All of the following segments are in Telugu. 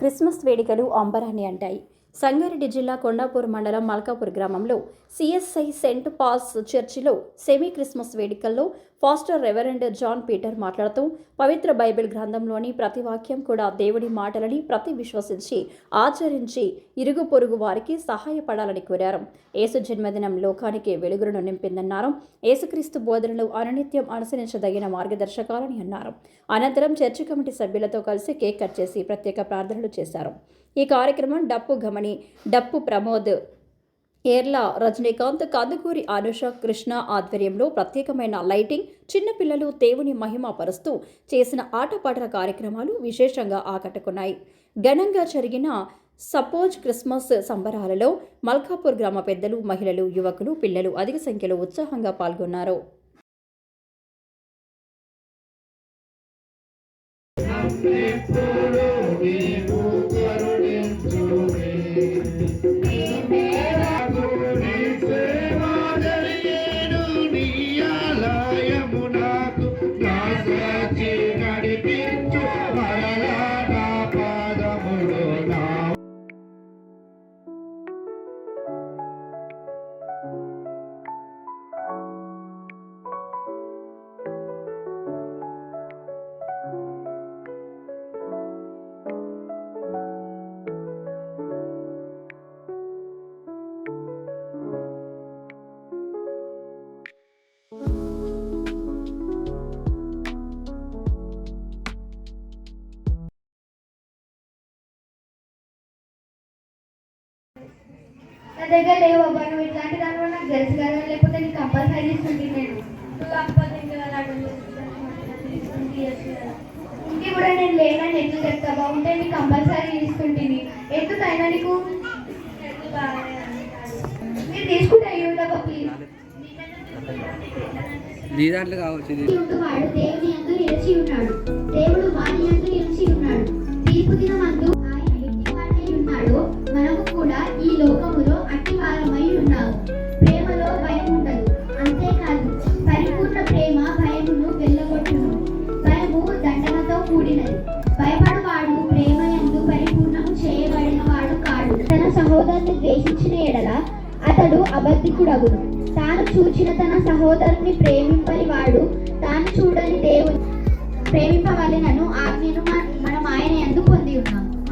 క్రిస్మస్ వేడుకలు అంబరాన్ని అంటాయి. సంగారెడ్డి జిల్లా కొండాపూర్ మండలం మల్కాపూర్ గ్రామంలో సిఎస్ఐ సెంట్ పాల్స్ చర్చిలో సెమీ క్రిస్మస్ వేడుకల్లో ఫాస్టర్ రెవరెండ్ జాన్ పీటర్ మాట్లాడుతూ పవిత్ర బైబిల్ గ్రంథంలోని ప్రతి వాక్యం కూడా దేవుడి మాటలని ప్రతి విశ్వసించి ఆచరించి ఇరుగు పొరుగు వారికి సహాయపడాలని కోరారు. యేసు జన్మదినం లోకానికి వెలుగులను నింపిందన్నారు. యేసుక్రీస్తు బోధనలు అనునిత్యం అనుసరించదగిన మార్గదర్శకాలని అన్నారు. అనంతరం చర్చి కమిటీ సభ్యులతో కలిసి కేక్ కట్ చేసి ప్రత్యేక ప్రార్థనలు చేశారు. ఈ కార్యక్రమం డప్పు గమని డప్పు ప్రమోద్ కేరళ రజనీకాంత్ కందుకూరి అనుష కృష్ణ ఆధ్వర్యంలో ప్రత్యేకమైన లైటింగ్ చిన్నపిల్లలు దేవుని మహిమ పరుస్తూ చేసిన ఆటపాటల కార్యక్రమాలు విశేషంగా ఆకట్టుకున్నాయి. ఘనంగా జరిగిన సపోజ్ క్రిస్మస్ సంబరాలలో మల్కాపూర్ గ్రామ పెద్దలు మహిళలు యువకులు పిల్లలు అధిక సంఖ్యలో ఉత్సాహంగా పాల్గొన్నారు. దగ్గర లేవు అబ్బా నువ్వు ఇట్లాంటి దానిలో నాకు తెలుసు కదా లేకపోతే నీకు కంపల్సరీ ఇస్తుంది నేను. ఇంకే కూడా నేను లేనని ఎట్లా చెప్తా? బాగుంటే నీకు కంపల్సరీ తీసుకుంటుంది ఎందుకైనా నీకు? మీరు తీసుకుంటే అయ్యి ఉండవా ప్లీజ్ నీ దాంట్లో కావచ్చు వాడు దేవుని యందు నిలిచి ఉన్నాడు. కూడినది. భయపడవాడు ప్రేమ ఎందు పరిపూర్ణము చేయబడిన వాడు కాడు. తన సహోదరుని ద్వేషించిన ఎడల అతడు అబద్ధికుడగును. తాను చూచిన తన సహోదరుని ప్రేమింపని వాడు తాను చూడని దేవుని ప్రేమింపవలెనను ఆజ్ఞను మనం ఆయన ఎందు పొంది ఉన్నాము.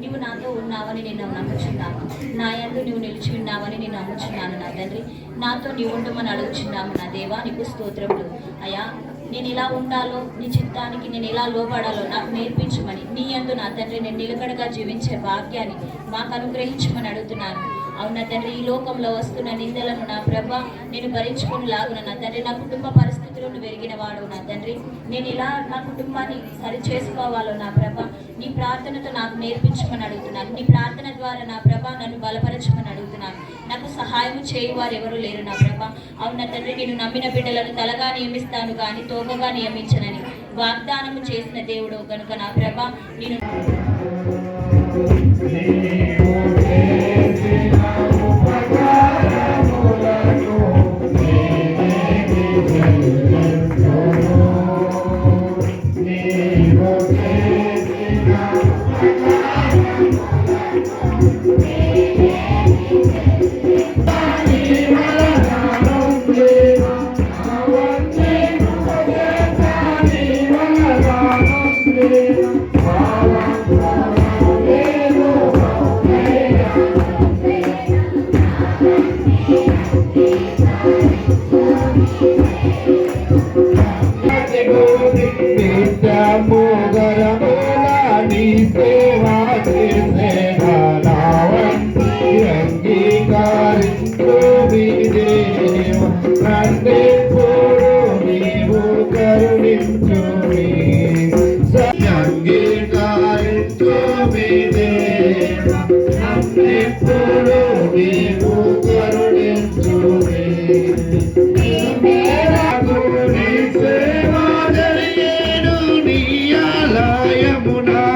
నీవు నాతో ఉన్నావని నేను నమ్ముచున్నాను. నా యందు నీవు నిలిచి ఉన్నావని నేను నమ్ముచున్నాను నా తండ్రి. నాతో నీవు ఉండమని అడుగుచున్నాము నా దేవా నీకు స్తోత్రములు. అయా నేను ఎలా ఉండాలో నీ చిత్తానికి నేను ఎలా లోపడాలో నాకు నేర్పించమని. నీ యందు నా తండ్రి నేను నిలకడగా జీవించే భాగ్యాన్ని మాకు అనుగ్రహించమని అడుగుతున్నాను. అవునా తండ్రి ఈ లోకంలో వస్తున్న నిందలను నా ప్రభ నేను భరించుకుని లాగున నా తండ్రి నా కుటుంబ పరిస్థితి పెరిగిన వాడు నా తండ్రి. నేను ఇలా నా కుటుంబాన్ని సరి చేసుకోవాలో నా ప్రభ నీ ప్రార్థనతో నాకు నేర్పించమని అడుగుతున్నాను. నీ ప్రార్థన ద్వారా నా ప్రభ నన్ను బలపరచమని అడుగుతున్నాను. నాకు సహాయం చేయవారు ఎవరు లేరు నా ప్రభ. నా తండ్రి నేను నమ్మిన బిడ్డలను తలగా నియమిస్తాను కానీ తోకగా నియమించనని వాగ్దానము చేసిన దేవుడు కనుక నా ప్రభ నేను Yamuna.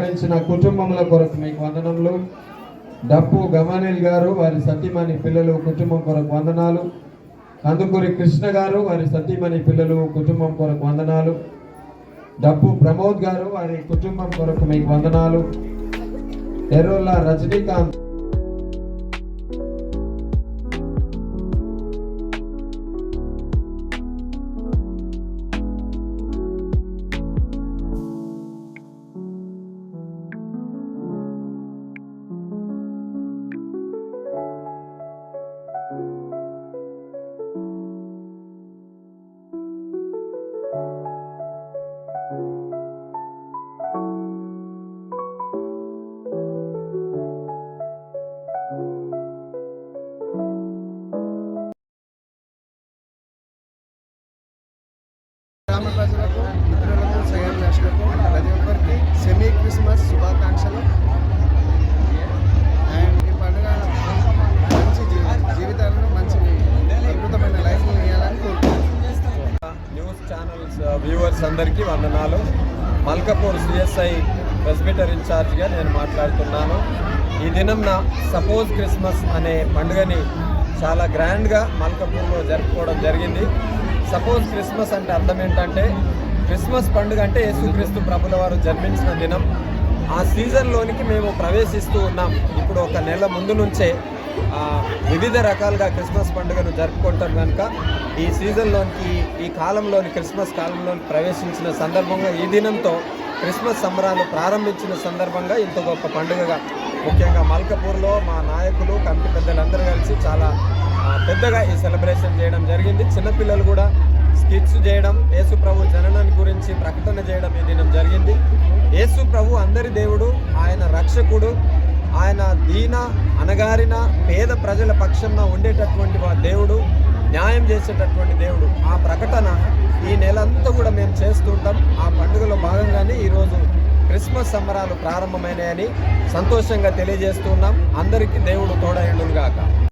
సహకరించిన కుటుంబముల కొరకు మీకు వందనములు. డప్పు గమానిల్ గారు వారి సతీమణి పిల్లలు కుటుంబం కొరకు వందనాలు. కందుకూరి కృష్ణ గారు వారి సతీమణి పిల్లలు కుటుంబం కొరకు వందనాలు. డప్పు ప్రమోద్ గారు వారి కుటుంబం కొరకు మీకు వందనాలు. ఎర్రోల్లా రజనీకాంత్ మల్కపూర్ సిఎస్ఐ ప్రెస్బిటర్ ఇన్ఛార్జ్గా నేను మాట్లాడుతున్నాను. ఈ దినంన సపోజ్ క్రిస్మస్ అనే పండుగని చాలా గ్రాండ్గా మల్కపూర్లో జరుపుకోవడం జరిగింది. సపోజ్ క్రిస్మస్ అంటే అర్థం ఏంటంటే క్రిస్మస్ పండుగ అంటే యేసుక్రీస్తు ప్రభుల వారు జన్మించిన దినం. ఆ సీజన్లోనికి మేము ప్రవేశిస్తూ ఉన్నాం. ఇప్పుడు ఒక నెల ముందు నుంచే వివిధ రకాలుగా క్రిస్మస్ పండుగను జరుపుకుంటాం కనుక ఈ సీజన్లోనికి ఈ కాలంలోని క్రిస్మస్ కాలంలోని ప్రవేశించిన సందర్భంగా ఈ దినంతో క్రిస్మస్ సంబరాలు ప్రారంభించిన సందర్భంగా ఇంత గొప్ప పండుగగా ముఖ్యంగా మల్కపూర్లో మా నాయకులు కమిటీ పెద్దలందరూ కలిసి చాలా పెద్దగా ఈ సెలబ్రేషన్ చేయడం జరిగింది. చిన్నపిల్లలు కూడా స్కిట్స్ చేయడం యేసు ప్రభు జననాన్ని గురించి ప్రకటన చేయడం ఈ దినం జరిగింది. యేసు ప్రభు అందరి దేవుడు ఆయన రక్షకుడు ఆయన దీన అనగారిన పేద ప్రజల పక్షంలో ఉండేటటువంటి వా దేవుడు న్యాయం చేసేటటువంటి దేవుడు. ఆ ప్రకటన ఈ నెల అంతా కూడా మేము చేస్తుంటాం. ఆ పండుగలో భాగంగానే ఈరోజు క్రిస్మస్ సంబరాలు ప్రారంభమైనాయని సంతోషంగా తెలియజేస్తున్నాం. అందరికీ దేవుడు తోడైండుగాక